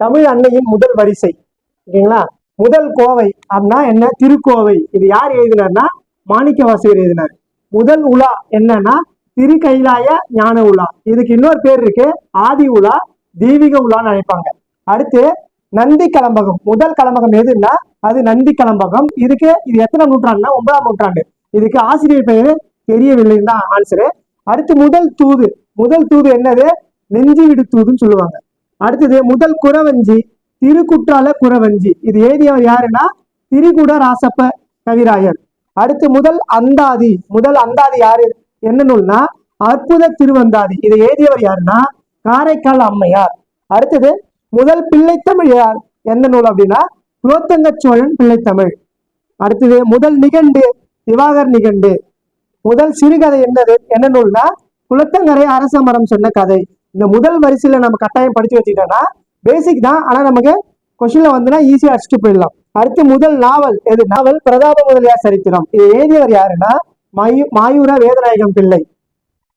தமிழ் அன்னையின் முதல் வரிசை. ஓகேங்களா? முதல் கோவை அப்படின்னா என்ன? திருக்கோவை. இது யார் எழுதினார்னா? மாணிக்க வாசகர் எழுதினார். முதல் உலா என்னன்னா? திரு கைலாய ஞான உலா. இதுக்கு இன்னொரு பேர் இருக்கு. ஆதி உலா தெய்வீக உலான்னு நினைப்பாங்க அடுத்து நந்தி கலம்பகம். முதல் கலம்பகம் எதுன்னா? அது நந்தி கலம்பகம். இதுக்கு இது எத்தனை நூற்றாண்டுனா ஒன்பதாம் நூற்றாண்டு. இதுக்கு ஆசிரியர் பெயர் தெரியவில்லைன்னு தான் ஆன்சரு அடுத்து முதல் தூது. முதல் தூது என்னது? நெஞ்சு விடு தூதுன்னு சொல்லுவாங்க. அடுத்தது முதல் குறவஞ்சி திருக்குற்றால குறவஞ்சி. இது எழுதியவர் யாருன்னா? திரிகுட ராசப்ப கவிராயர். அடுத்து முதல் அந்தாதி. முதல் அந்தாதி யாரு? என்ன நூல்னா? அற்புத திருவந்தாதி. இதை எழுதியவர் யாருன்னா? காரைக்கால் அம்மையார். அடுத்தது முதல் பிள்ளைத்தமிழ் யார்? என்ன நூல் அப்படின்னா? குலோத்தங்க சோழன் பிள்ளைத்தமிழ். அடுத்தது முதல் நிகண்டு திவாகர் நிகண்டு. முதல் சிறுகதை என்னது? என்ன நூல்னா? குலத்தங்கரை அரச மரம் சொன்ன கதை. இந்த முதல் வரிசையில நம்ம கட்டாயம் படிச்சு வச்சுக்கிட்டோம்னா பேசிக் தான். ஆனா நமக்கு கொஸ்டின்ல வந்துன்னா ஈஸியா அடிச்சுட்டு போயிடலாம். அடுத்து முதல் நாவல் எது? நாவல் பிரதாப முதலியார் சரித்திரம். இது எழுதியவர் யாருன்னா? மாயூ மாயூரா வேதநாயகம் பிள்ளை.